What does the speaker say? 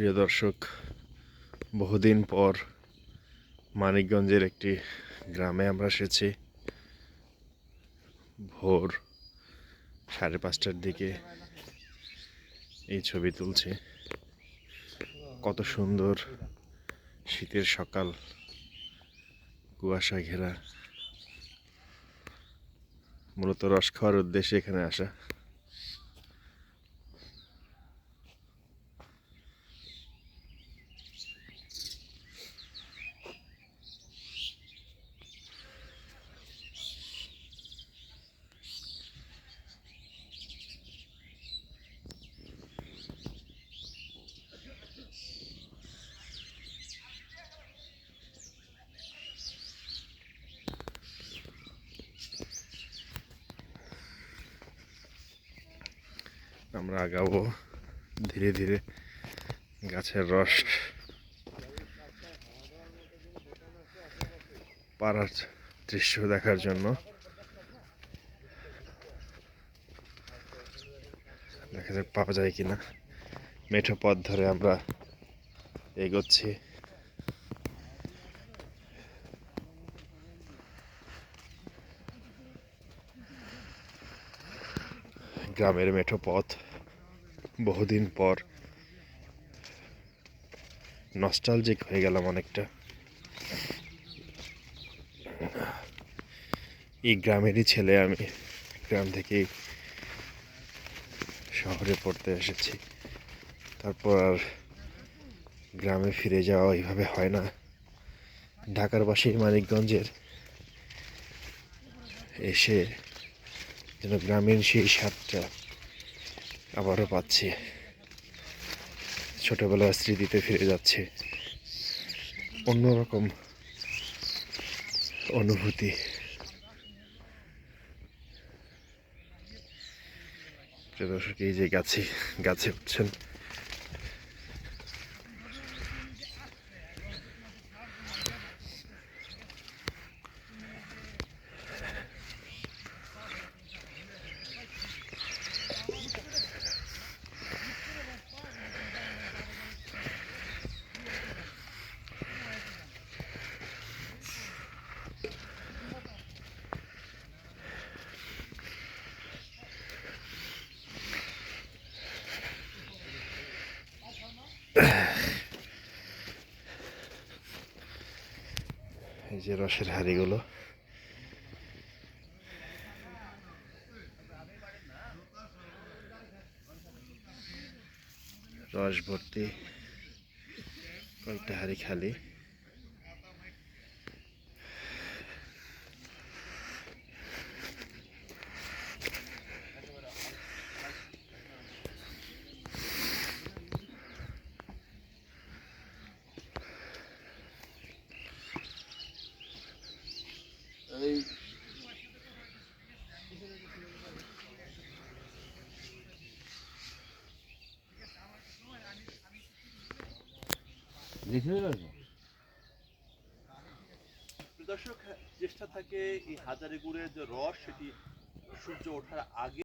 প্রিয় দর্শক, বহুদিন পর মানিকগঞ্জের একটি গ্রামে আমরা এসেছি। ভোর সাড়ে পাঁচটার দিকে এই ছবি তুলছি। কত সুন্দর শীতের সকাল, কুয়াশা ঘেরা। মূলত রস খাওয়ার উদ্দেশ্যে এখানে আসা। আমরা আগাবো। ধীরে ধীরে গাছের রস পাড়ার দৃশ্য দেখার জন্য। দেখা যাক পাওয়া যায় কিনা। মেঠো পথ ধরে আমরা এগোচ্ছি। গ্রামের মেঠো পথ বহুদিন পর নস্টালজিক হয়ে গেলাম অনেকটা। এই গ্রামেরই ছেলে আমি, গ্রাম থেকেই শহরে পড়তে এসেছি। তারপর আর গ্রামে ফিরে যাওয়া এইভাবে হয় না। ঢাকার পাশেই মানিকগঞ্জের এসে যেন গ্রামের সেই স্বাদটা আবারও পাচ্ছে। ছোটোবেলার স্মৃতিতে ফিরে যাচ্ছে অন্যরকম অনুভূতি। দর্শক, এই যে গাছে গাছে উঠছেন এই যে রসের হাড়িগুলো। রস ভর্তি কয়েকটা হাড়ি খালি। দর্শক চেষ্টা থাকে এই হাজারে গুড়ের যে রস সেটি সূর্য ওঠার আগে